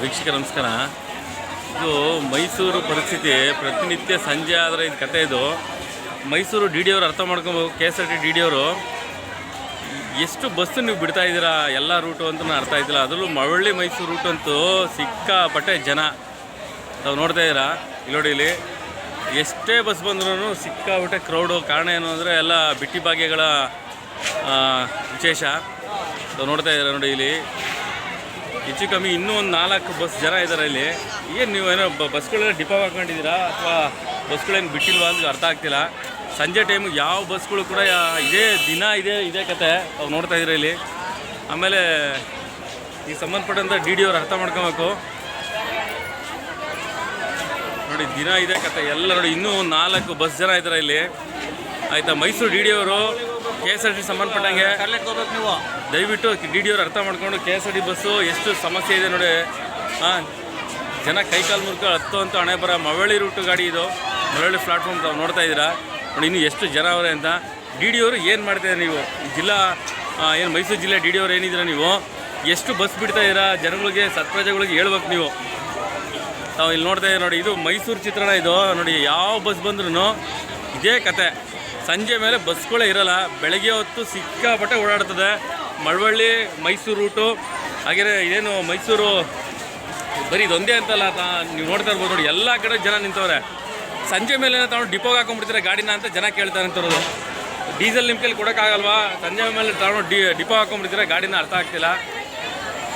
ವೀಕ್ಷಕ ನಮಸ್ಕಾರ. ಇದು ಮೈಸೂರು ಪರಿಸ್ಥಿತಿ. ಪ್ರತಿನಿತ್ಯ ಸಂಜೆ ಆದರೆ ಇದು ಕತೆ ಇದು. ಮೈಸೂರು ಡಿ ಡಿ ಅವರು ಅರ್ಥ ಮಾಡ್ಕೊಬೇಕು K S R T D D ಅವರು. ಎಷ್ಟು ಬಸ್ಸು ನೀವು ಬಿಡ್ತಾ ಇದ್ದೀರಾ, ಎಲ್ಲ ರೂಟು ಅಂತ ಅರ್ಥ ಆಯ್ತಿಲ್ಲ. ಅದರಲ್ಲೂ ಮಳವಳ್ಳಿ ಮೈಸೂರು ರೂಟ್ ಅಂತೂ ಸಿಕ್ಕಾಪಟ್ಟೆ ಜನ. ತಾವು ನೋಡ್ತಾ ಇದ್ದೀರಾ? ಇಲ್ಲಿ ನೋಡಿ ಇಲ್ಲಿ. ಎಷ್ಟೇ ಬಸ್ ಬಂದ್ರೂ ಸಿಕ್ಕಾಪಟ್ಟೆ ಕ್ರೌಡು ಕಾರಣ ಏನು ಅಂದರೆ ಎಲ್ಲ ಬಿಟ್ಟಿ ಭಾಗ್ಯಗಳ ವಿಶೇಷ. ತಾವು ನೋಡ್ತಾ ಇದ್ದೀರಾ ನೋಡಿ ಇಲ್ಲಿ. ಹೆಚ್ಚು ಕಮ್ಮಿ ಇನ್ನೂ ಒಂದು ನಾಲ್ಕು ಬಸ್ ಜನ ಇದ್ದಾರೆ ಇಲ್ಲಿ. ಏನು ನೀವು ಏನೋ ಬಸ್ಗಳೆಲ್ಲ ಡಿಪೋ ಹಾಕೊಂಡಿದ್ದೀರಾ? ಅಥವಾ ಬಸ್ಗಳೇನು ಬಿಟ್ಟಿಲ್ವಾ ಅಂತ ಅರ್ಥ ಆಗ್ತಿಲ್ಲ. ಸಂಜೆ ಟೈಮು ಯಾವ ಬಸ್ಗಳು ಕೂಡ ಇದೇ ದಿನ, ಇದೇ ಇದೇ ಕತೆ ಅವ್ರು ನೋಡ್ತಾ ಇದ್ದೀರಾ ಇಲ್ಲಿ. ಆಮೇಲೆ ಈ ಸಂಬಂಧಪಟ್ಟಂಥ ಡಿ ಡಿ ಅವ್ರು ಅರ್ಥ ಮಾಡ್ಕೊಬೇಕು. ನೋಡಿ, ದಿನ ಇದೇ ಕತೆ. ಎಲ್ಲ ನೋಡಿ, ಇನ್ನೂ ಒಂದು ನಾಲ್ಕು ಬಸ್ ಜನ ಇದ್ದಾರೆ ಇಲ್ಲಿ. ಆಯಿತಾ, ಮೈಸೂರು ಡಿ ಡಿ ಅವರು ಕೆ ಎಸ್ ಆರ್ ಟಿ ಸಂಬಂಧಪಟ್ಟಂಗೆ ಹೋಗ್ಬೇಕು ನೀವು. ದಯವಿಟ್ಟು ಡಿ ಡಿ ಅವ್ರು ಅರ್ಥ ಮಾಡ್ಕೊಂಡು K S R T bus ಎಷ್ಟು ಸಮಸ್ಯೆ ಇದೆ ನೋಡಿ. ಹಾಂ ಜನ ಕೈಕಾಲು ಮುರ್ಕ ಹತ್ತು ಅಂತ ಹಣೆ ಬರ ಮಳವಳ್ಳಿ ರೂಟು ಗಾಡಿ ಇದು. ಮಳವಳ್ಳಿ ಪ್ಲಾಟ್ಫಾರ್ಮ್ ತಾವು ನೋಡ್ತಾ ಇದ್ದೀರಾ. ನೋಡಿ ಇನ್ನು ಎಷ್ಟು ಜನ ಅವರೇ ಅಂತ. ಡಿ ಡಿ ಅವರು ಏನು ಮಾಡ್ತಾಯಿದ್ದೀರಾ ನೀವು? ಜಿಲ್ಲಾ ಏನು ಮೈಸೂರು ಜಿಲ್ಲೆ ಡಿ ಡಿ ಅವ್ರು ಏನಿದ್ದೀರಾ ನೀವು? ಎಷ್ಟು ಬಸ್ ಬಿಡ್ತಾ ಇದ್ದೀರಾ? ಜನಗಳಿಗೆ ಸತ್ಪ್ರಜೆಗಳಿಗೆ ಹೇಳ್ಬೇಕು ನೀವು. ತಾವು ಇಲ್ಲಿ ನೋಡ್ತಾ ಇದ್ದೀರಾ ನೋಡಿ ಇದು ಮೈಸೂರು ಚಿತ್ರಣ ಇದು. ನೋಡಿ ಯಾವ ಬಸ್ ಬಂದ್ರೂ ಇದೇ ಕತೆ. ಸಂಜೆ ಮೇಲೆ ಬಸ್ಗಳೇ ಇರಲ್ಲ, ಬೆಳಗ್ಗೆ ಹೊತ್ತು ಸಿಕ್ಕಾಪಟ್ಟೆ ಓಡಾಡ್ತದೆ. ಮಳವಳ್ಳಿ, ಮೈಸೂರು ರೂಟು ಹಾಗೆಯೇ ಏನು ಮೈಸೂರು, ಬರೀ ಇದೊಂದೇ ಅಂತಲ್ಲ ನೀವು ನೋಡ್ತಾ ಇರ್ಬೋದು ನೋಡಿ, ಎಲ್ಲ ಕಡೆ ಜನ ನಿಂತವ್ರೆ. ಸಂಜೆ ಮೇಲೆ ತಗೊಂಡು ಡಿಪೋಗೆ ಹಾಕೊಂಡ್ಬಿಡ್ತಾರೆ ಗಾಡಿನ ಅಂತ ಜನ ಕೇಳ್ತಾರೆ ಅಂತಿರೋದು ಡೀಸೆಲ್ ನಿಮ್ಮ ಕೈಲಿ ಕೊಡೋಕ್ಕಾಗಲ್ವಾ? ಸಂಜೆ ಮೇಲೆ ತಗೊಂಡು ಡಿ, ಡಿಪೋ ಹಾಕೊಂಡ್ಬಿಡ್ತಾರೆ, ಗಾಡಿನ ಅರ್ಥ ಆಗ್ತಿಲ್ಲ.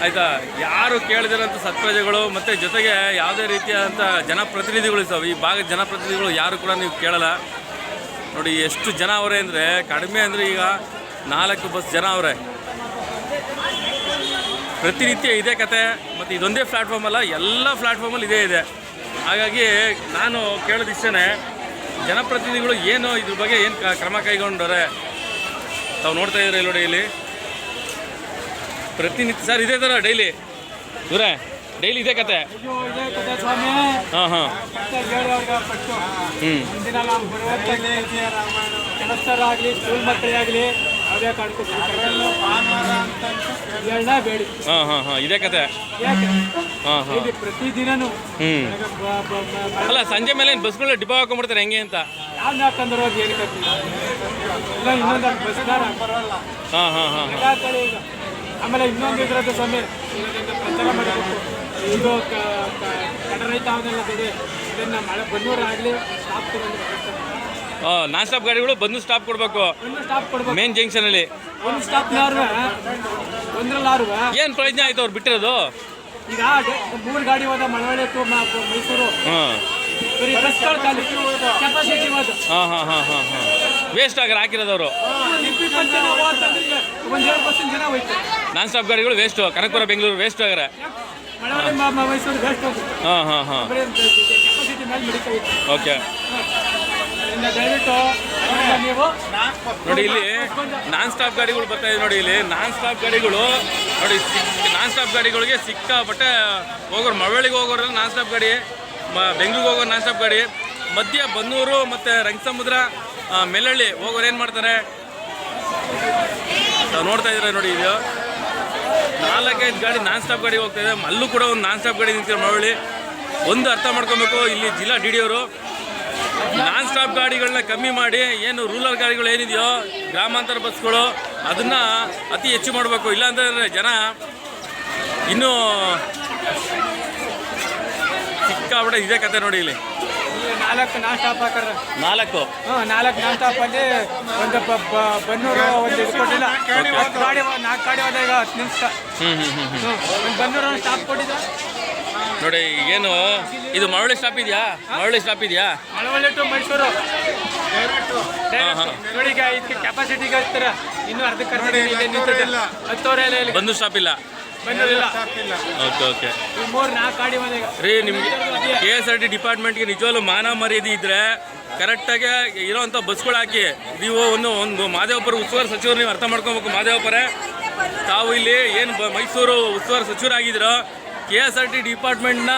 ಆಯಿತಾ? ಯಾರು ಕೇಳಿದಿರೋಂಥ ಸತ್ಪ್ರಜೆಗಳು, ಮತ್ತು ಜೊತೆಗೆ ಯಾವುದೇ ರೀತಿಯಾದಂಥ ಜನಪ್ರತಿನಿಧಿಗಳು ಇದ್ದಾವೆ ಈ ಭಾಗದ ಜನಪ್ರತಿನಿಧಿಗಳು ಯಾರು ಕೂಡ ನೀವು ಕೇಳಲ್ಲ. ನೋಡಿ, ಎಷ್ಟು ಜನ ಅವರೇ ಅಂದರೆ, ಕಡಿಮೆ ಅಂದರೆ ಈಗ ನಾಲ್ಕು ಬಸ್ ಜನ ಅವರೇ. ಪ್ರತಿನಿತ್ಯ ಇದೇ ಕತೆ, ಮತ್ತು ಇದೊಂದೇ ಪ್ಲ್ಯಾಟ್ಫಾರ್ಮ್ ಅಲ್ಲ, ಎಲ್ಲ ಪ್ಲ್ಯಾಟ್ಫಾರ್ಮಲ್ಲಿ ಇದೇ ಇದೆ. ಹಾಗಾಗಿ ನಾನು ಕೇಳೋದಿಷ್ಟೇ ಜನಪ್ರತಿನಿಧಿಗಳು ಏನು ಇದ್ರ ಬಗ್ಗೆ ಏನು ಕ್ರಮ ಕೈಗೊಂಡವ್ರೆ? ತಾವು ನೋಡ್ತಾ ಇದ್ರೆ ನೋಡಿ ಇಲ್ಲಿ? ಪ್ರತಿನಿತ್ಯ ಸರ್, ಇದೇ ಥರ ಡೈಲಿ ಇವರೇ ಡೈಲಿ ಇದೇ ಕತೆ? ಹಾಂ ಹಾಂ. ಹ್ಞೂ ಕೆಲಸರಾಗಲಿ ಸ್ಕೂಲ್ ಮಕ್ಕಳಿಗಾಗಲಿ ಹಾಂ ಹಾಂ ಹಾಂ. ಇದೇ ಕತೆ? ಯಾಕೆ? ಹಾಂ ಹಾಂ. ಇಲ್ಲಿ ಪ್ರತಿದಿನನೂ ಹ್ಞೂ ಅಲ್ಲ ಸಂಜೆ ಮೇಲೆ ಬಸ್ ಬಸ್ಗಳು ಡಿಪೋ ಹಾಕೊಂಡ್ಬಿಡ್ತಾರೆ ಹೆಂಗೆ ಅಂತ? ಯಾರು ಹಾಕಂದ್ರೆ ಅದು ಏನು ಇಲ್ಲ ಇನ್ನೊಂದು ಹಾಂ ಹಾಂ ಆಮೇಲೆ ಇನ್ನೊಂದು ಇದ್ರದ್ದು ಸಮಯ ಪ್ರಚಾರ ಮಾಡಬೇಕು ಇದು ಕಡರೈತ ಅವನ್ನೆಲ್ಲ ಇದನ್ನ ಮಳೆ ಬನ್ನೂರು ಆಗಲಿ ಸ್ಟಾಪ್ ನಾನ್ ಸ್ಟಾಪ್ ಗಾಡಿಗಳು ಬಂದು ಸ್ಟಾಪ್ ಕೊಡಬೇಕು. ಸ್ಟಾಪ್ ಕೊಡ್ಬೇಕು. ಮೇನ್ ಜಂಕ್ಷನಲ್ಲಿ ಒಂದು ಸ್ಟಾಪ್ನವ್ರು ಒಂದ್ರಲ್ಲಾರು ಏನು ಪ್ರಯೋಜನ ಆಯ್ತು ಅವ್ರು ಬಿಟ್ಟಿರೋದು? ಈಗ ಮೂರು ಗಾಡಿ ಹೋದ ಮಳವಳ್ಳಿ ಟು ಮೈಸೂರು. ಹಾಂ. ಬರೀ ಬಸ್ಗಳು ಖಾಲಿ ಕೆಪಾಸಿಟಿ ಹೋದ. ಹಾಂ ಹಾಂ ಹಾಂ ಹಾಂ ಹಾಂ. ವೇಸ್ಟ್ ಒಂದು ಜನ ಹೋಯ್ತು. ನಾನ್ ಸ್ಟಾಪ್ ಗಾಡಿಗಳು ವೇಸ್ಟು ಕನಕಪುರ ಬೆಂಗಳೂರು ವೇಸ್ಟ್ ಆಗಾರೆ. ಹಾಂ ಹಾಂ ಹಾಂ. ಓಕೆ. ನೋಡಿ ಇಲ್ಲಿ ನಾನ್ ಸ್ಟಾಪ್ ಗಾಡಿಗಳು ಬರ್ತಾ ಇದೆ ನೋಡಿ ಇಲ್ಲಿ. ನಾನ್ ಸ್ಟಾಪ್ ಗಾಡಿಗಳು ನೋಡಿ ನಾನ್ ಸ್ಟಾಪ್ ಗಾಡಿಗಳಿಗೆ ಸಿಕ್ಕಾಪಟ್ಟೆ ಹೋಗೋರು ಮಳವಳ್ಳಿಗೆ ಹೋಗೋರು ನಾನ್ ಸ್ಟಾಪ್ ಗಾಡಿ ಬೆಂಗಳೂರಿಗೆ ಹೋಗೋರು ನಾನ್ ಸ್ಟಾಪ್ ಗಾಡಿ. ಮಧ್ಯ ಬನ್ನೂರು ಮತ್ತು ರಂಗಸಮುದ್ರ ಮೆಲ್ಲಳ್ಳಿ ಹೋಗೋರು ಏನು ಮಾಡ್ತಾರೆ? ನೋಡ್ತಾ ಇದ್ರೆ ನೋಡಿ ಇದು? ನಾಲ್ಕೈದು ಗಾಡಿ ನಾನ್ ಸ್ಟಾಪ್ ಗಾಡಿ ಹೋಗ್ತಾ ಇದೆ. ಅಲ್ಲೂ ಕೂಡ ಒಂದು ನಾನ್ ಸ್ಟಾಪ್ ಗಾಡಿ ನಿಂತಿದೆ ಮಳವಳ್ಳಿ ಒಂದು ಅರ್ಥ ಮಾಡ್ಕೊಬೇಕು, ಇಲ್ಲಿ ಜಿಲ್ಲಾ ಡಿ ಡಿ ಅವರು. ನಾನ್ ಸ್ಟಾಪ್ ಗಾಡಿಗಳನ್ನ ಕಮ್ಮಿ ಮಾಡಿ, ಏನು ರೂರಲ್ ಗಾಡಿಗಳು ಏನಿದೆಯೋ, ಗ್ರಾಮಾಂತರ ಬಸ್ಗಳು, ಅದನ್ನು ಅತಿ ಹೆಚ್ಚು ಮಾಡಬೇಕು. ಇಲ್ಲಾಂದ್ರೆ ಜನ ಇನ್ನೂ ಸಿಕ್ಕಾಬಿಡ ಇದೇ ಕತೆ ನೋಡಿ ಇಲ್ಲಿ. ನಾಲ್ಕು ನಾನ್ ಸ್ಟಾಪ್ ಹಾಕಾರ ನಾಲ್ಕು. ಹ್ಞೂ ನಾಲ್ಕು ನಾನ್ ಸ್ಟಾಪ್ ಅಲ್ಲಿ ಒಂದು ಬನ್ನೂರು ಒಂದು ಇದು ಕೊಟ್ಟಿಲ್ಲ. ಹತ್ತು ಗಾಡಿ ನಾಲ್ಕು ಗಾಡಿ ಹೋದ ಈಗ ಹತ್ತು ನಿಮಿಷ. ಹ್ಮ್ ಹ್ಮ್ ಹ್ಮ್ ಹ್ಞೂ ಹ್ಞೂ ಒಂದು ಬನ್ನೂರು ಒಂದು ಸ್ಟಾಪ್ ಕೊಟ್ಟಿದ್ದ. ನೋಡಿ ಏನು ಇದು ಮರಳಿ ಸ್ಟಾಪ್ ಇದೆಯಾ? ಮರಳಿ ಸ್ಟಾಪ್ ಇದೆಯಾ? ಮಳವಳ್ಳಿ ಟು ಮೈಸೂರು. ಹಾಂ ಹಾಂ. ನೋಡಿ ಈಗ ಇದಕ್ಕೆ ಕೆಪಾಸಿಟಿಗೆ ಹಚ್ತಾರ ಇನ್ನೂ ಅರ್ಧಕ್ಕೆ ಅರ್ಧ ಹತ್ತುವರೆ ಎಲ್ಲ ಇಲ್ಲಿ. ಬಂದು ಸ್ಟಾಪ್ ಇಲ್ಲ. Okay okay. ರೀ ನಿಮಗೆ ಕೆ ಎಸ್ ಆರ್ ಟಿ ಡಿಪಾರ್ಟ್ಮೆಂಟ್ಗೆ ನಿಜವಾಗ್ಲೂ ಮಾನ ಮರ್ಯಾದೆ ಇದ್ದರೆ ಕರೆಕ್ಟಾಗಿ ಇರೋವಂಥ ಬಸ್ಗಳು ಹಾಕಿ ನೀವು ಒಂದು ಒಂದು ಮಾದೇವಪುರ ಉಸ್ತುವಾರಿ ಸಚಿವರು ನೀವು ಅರ್ಥ ಮಾಡ್ಕೊಬೇಕು ಮಾದೇವಪುರೇ. ತಾವು ಇಲ್ಲಿ ಏನು ಬ ಮೈಸೂರು ಉಸ್ತುವಾರಿ ಸಚಿವರಾಗಿದ್ದೀರೋ ಕೆ ಎಸ್ ಆರ್ ಟಿ ಡಿಪಾರ್ಟ್ಮೆಂಟ್ನ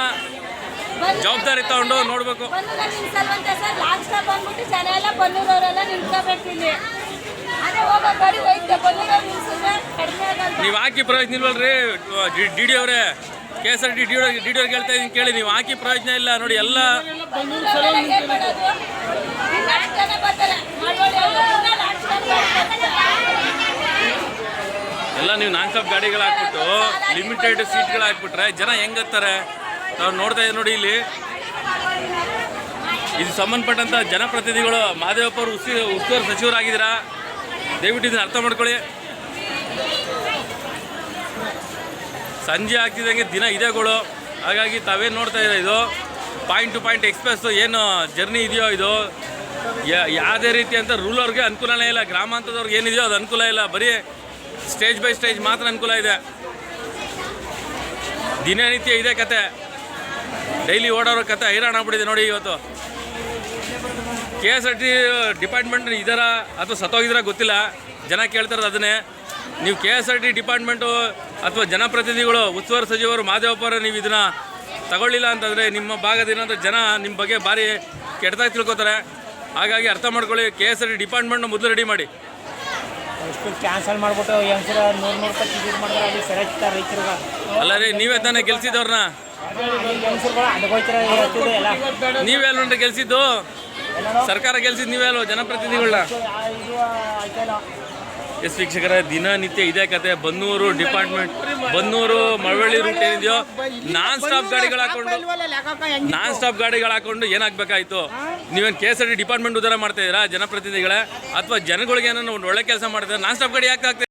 ಜವಾಬ್ದಾರಿ ತಗೊಂಡು ನೋಡಬೇಕು. ನೀವು ಹಾಕಿ ಪ್ರಯೋಜನ ಇಲ್ವಲ್ರಿ? ಡಿ ಡಿ ಅವರೇ K S R T D D D ಹೇಳ್ತಾ ಇದ್ದೀನಿ ಕೇಳಿ ನೀವು ಹಾಕಿ ಪ್ರಯೋಜನ ಇಲ್ಲ ನೋಡಿ ಎಲ್ಲ ಎಲ್ಲ ನೀವು ನಾನ್ ಸ್ಟಾಪ್ ಗಾಡಿಗಳು ಹಾಕ್ಬಿಟ್ಟು ಲಿಮಿಟೆಡ್ ಸೀಟ್ಗಳು ಹಾಕ್ಬಿಟ್ರೆ ಜನ ಹೆಂಗತ್ತಾರೆ ನಾವು ನೋಡ್ತಾ ಇದ್ದೀವಿ ನೋಡಿ ಇಲ್ಲಿ. ಇದು ಸಂಬಂಧಪಟ್ಟಂತ ಜನಪ್ರತಿನಿಧಿಗಳು ಮಾದೇವಪ್ಪ ಅವರು ಉಸ್ತಿ ಉಸ್ತುವಾರಿ ಸಚಿವರಾಗಿದ್ದೀರಾ? ದಯವಿಟ್ಟು ಇದನ್ನು ಅರ್ಥ ಮಾಡ್ಕೊಳ್ಳಿ. ಸಂಜೆ ಆಗ್ತಿದ್ದಂಗೆ ದಿನ ಇದೆಗಳು ಹಾಗಾಗಿ ತಾವೇನು ನೋಡ್ತಾ ಇದ್ದೀರಾ ಇದು? ಪಾಯಿಂಟ್ ಟು ಪಾಯಿಂಟ್ ಎಕ್ಸ್ಪ್ರೆಸ್ ಏನು ಜರ್ನಿ ಇದೆಯೋ ಇದು? ಯಾವುದೇ ರೀತಿ ಅಂತ ರೂಲರ್ಗೆ ಅನುಕೂಲನೇ ಇಲ್ಲ, ಗ್ರಾಮಾಂತರದವ್ರಿಗೆ ಏನಿದೆಯೋ ಅದು ಅನುಕೂಲ ಇಲ್ಲ. ಬರೀ ಸ್ಟೇಜ್ ಬೈ ಸ್ಟೇಜ್ ಮಾತ್ರ ಅನುಕೂಲ ಇದೆ. ದಿನನಿತ್ಯ ಇದೆ ಕತೆ. ಡೈಲಿ ಓಡೋರ ಕತೆ ಹೈರಾಣ ಆಗ್ಬಿಟ್ಟಿದೆ ನೋಡಿ ಇವತ್ತು. K S R T department ಇದರ ಅಥವಾ ಸತ್ತೋಗಿದಾರ ಗೊತ್ತಿಲ್ಲ. ಜನ ಕೇಳ್ತಾರದು ಅದನ್ನೇ. ನೀವು K S R T department ಅಥವಾ ಜನಪ್ರತಿನಿಧಿಗಳು ಉಸ್ತುವಾರಿ ಸಚಿವರು ಮಾದೇವಪ್ಪರ ನೀವು ಇದನ್ನ ತಗೊಳ್ಳಿಲ್ಲ ಅಂತಂದರೆ ನಿಮ್ಮ ಭಾಗದ ಏನಂದ್ರೆ ಜನ ನಿಮ್ಮ ಬಗ್ಗೆ ಭಾರಿ ಕೆಟ್ಟದಾಗಿ ತಿಳ್ಕೊತಾರೆ. ಹಾಗಾಗಿ ಅರ್ಥ ಮಾಡ್ಕೊಳ್ಳಿ ಕೆ ಎಸ್ ಆರ್ ಟಿ ಡಿಪಾರ್ಟ್ಮೆಂಟ್ನ ಮೊದಲು ರೆಡಿ ಮಾಡಿ. ಅಷ್ಟು ಕ್ಯಾನ್ಸಲ್ ಮಾಡ್ಬಿಟ್ಟು ಹೆಂಗಸರ ನೂರು ನೂರು ರೂಪಾಯಿ ಟಿಕೆಟ್ ಮಾಡಿದ್ರೆ ಅಲ್ಲಿ ಸೆರೆಚ್ತಾರೆ ರೈತರಿಗೆ. ಅಲ್ಲ ರೀ ನೀವೇ ತಾನೇ ಗೆಲ್ಸಿದ್ದವ್ರನ್ನ? ಹೆಂಗಸರುಗಳು ಅಡ್ಗೋಯ್ತಾರೆ ನೀವೇ ಅಲ್ವನ್ರಿ ಗೆಲ್ಸಿದ್ದು? ಸರ್ಕಾರ ಗೆಲ್ಸಿದ್ ನೀವೇ ಅಲ್ವಾ ಜನಪ್ರತಿನಿಧಿಗಳನ್ನ ಎಸ್ ವೀಕ್ಷಕರ, ದಿನನಿತ್ಯ ಇದೇ ಕತೆ. ಬನ್ನೂರು ಡಿಪಾರ್ಟ್ಮೆಂಟ್, ಬನ್ನೂರು ಮಳವಳ್ಳಿ ರೂಟ್ ಏನಿದೆಯೋ ನಾನ್ ಸ್ಟಾಪ್ ಗಾಡಿಗಳು ಹಾಕೊಂಡು ನಾನ್ ಸ್ಟಾಪ್ ಗಾಡಿಗಳು ಹಾಕೊಂಡು ಏನಾಗಬೇಕಾಯ್ತು? ನೀವೇನು K S R T department ಉದ್ದಾರ ಮಾಡ್ತಾ ಇದ್ದೀರಾ ಜನಪ್ರತಿನಿಧಿಗಳೇ? ಅಥವಾ ಜನಗಳಿಗೆ ಏನೋ ಒಂದು ಒಳ್ಳೆ ಕೆಲಸ ಮಾಡ್ತಾರೆ ನಾನ್ ಸ್ಟಾಪ್ ಗಾಡಿ ಯಾಕೆ